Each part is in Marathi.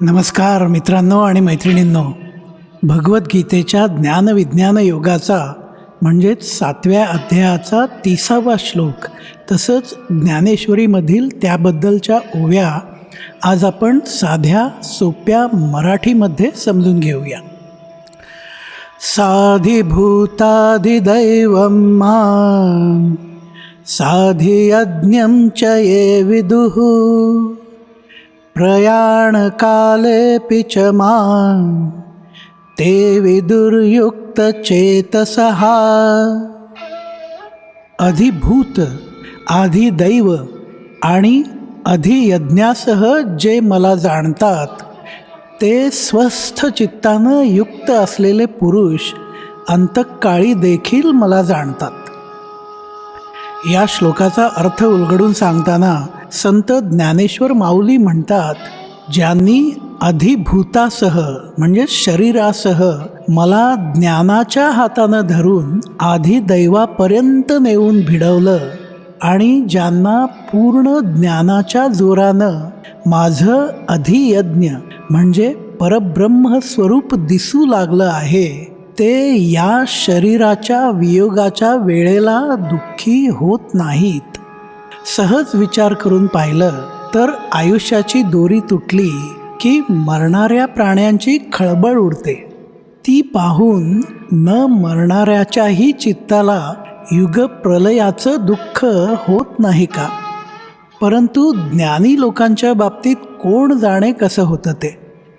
नमस्कार मित्रांनो आणि मैत्रिणींनो. भगवद्गीतेच्या ज्ञानविज्ञान योगाचा म्हणजेच सातव्या अध्यायाचा तिसावा श्लोक तसंच ज्ञानेश्वरीमधील त्याबद्दलच्या ओव्या आज आपण साध्या सोप्या मराठीमध्ये समजून घेऊया. साधिभूताधिदैवं मां साधियज्ञं च ये विदुः। प्रयाणकालेऽपि च मां ते विदुर्युक्तचेतसः अधिभूत आधिदैव आणि अधियज्ञासह जे मला जाणतात ते स्वस्थ चित्तानं युक्त असलेले पुरुष अंतकाळी देखील मला जाणतात। या श्लोकाचा अर्थ उलगडून सांगताना संत ज्ञानेश्वर माऊली म्हणतात ज्यांनी अधिभूतासह म्हणजे शरीरासह मला ज्ञानाच्या हातानं धरून आधी दैवापर्यंत नेऊन भिडवलं आणि ज्यांना पूर्ण ज्ञानाच्या जोरानं माझं अधियज्ञ म्हणजे परब्रह्म स्वरूप दिसू लागलं आहे ते या शरीराच्या वियोगाच्या वेळेला दुःखी होत नाहीत. सहज विचार करून पाहिलं तर आयुष्याची दोरी तुटली की मरणाऱ्या प्राण्यांची खळबळ उडते. ती पाहून न मरणाऱ्याच्याही चित्ताला युगप्रलयाचं दुःख होत नाही का? परंतु ज्ञानी लोकांच्या बाबतीत कोण जाणे कसं होतं ते?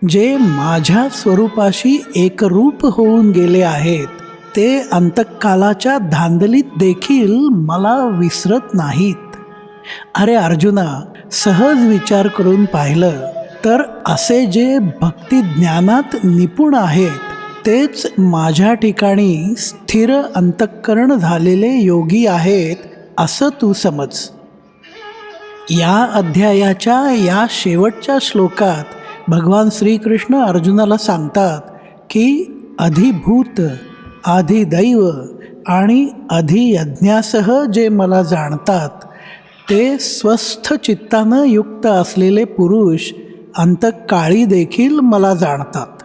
जे माझ्या स्वरूपाशी एकरूप होऊन गेले आहेत ते अंतकालाच्या धांदलीत देखील मला विसरत नाहीत. अरे अर्जुना सहज विचार करून पाहिलं तर असे जे भक्ती ज्ञानात निपुण आहेत तेच माझ्या ठिकाणी स्थिर अंतःकरण झालेले योगी आहेत असं तू समज. या अध्यायाच्या या शेवटच्या श्लोकात भगवान श्रीकृष्ण अर्जुनाला सांगतात की अधिभूत आधिदैव आणि अधियज्ञासह जे मला जाणतात ते स्वस्थ चित्तानं युक्त असलेले पुरुष अंतकाळी देखील मला जाणतात.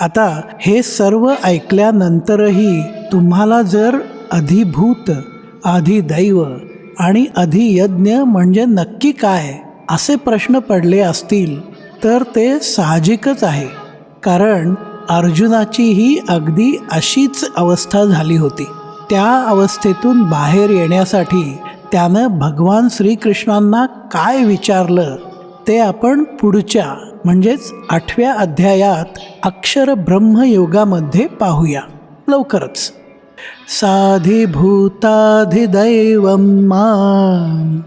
आता हे सर्व ऐकल्यानंतरही तुम्हाला जर अधिभूत अधिदैव आणि अधियज्ञ म्हणजे नक्की काय असे प्रश्न पडले असतील तर ते साहजिकच आहे. कारण अर्जुनाची ही अगदी अशीच अवस्था झाली होती. त्या अवस्थेतून बाहेर येण्यासाठी त्यानं भगवान श्रीकृष्णांना काय विचारलं ते आपण पुढच्या म्हणजेच आठव्या अध्यायात अक्षर ब्रह्मयोगामध्ये पाहूया. लवकरच. साधिभूताधिदैवं मां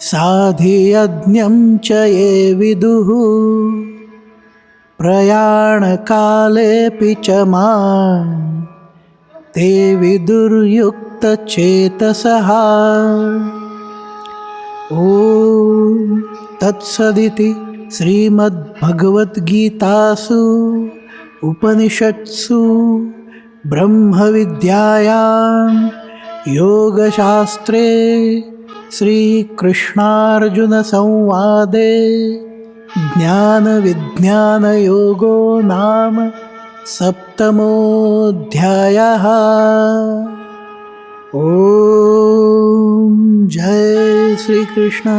साधियज्ञं च ये विदुः प्रयाणकालेऽपि च मां ते विदुर्युक्तचेतसः ॐ तत्सदिति श्रीमद्भगवद्गीतासु उपनिषत्सु ब्रह्मविद्यायां योगशास्त्रे श्रीकृष्णार्जुनसंवादे ज्ञानविज्ञानयोगो नाम सप्तमोऽध्यायः ॐ जय श्रीकृष्ण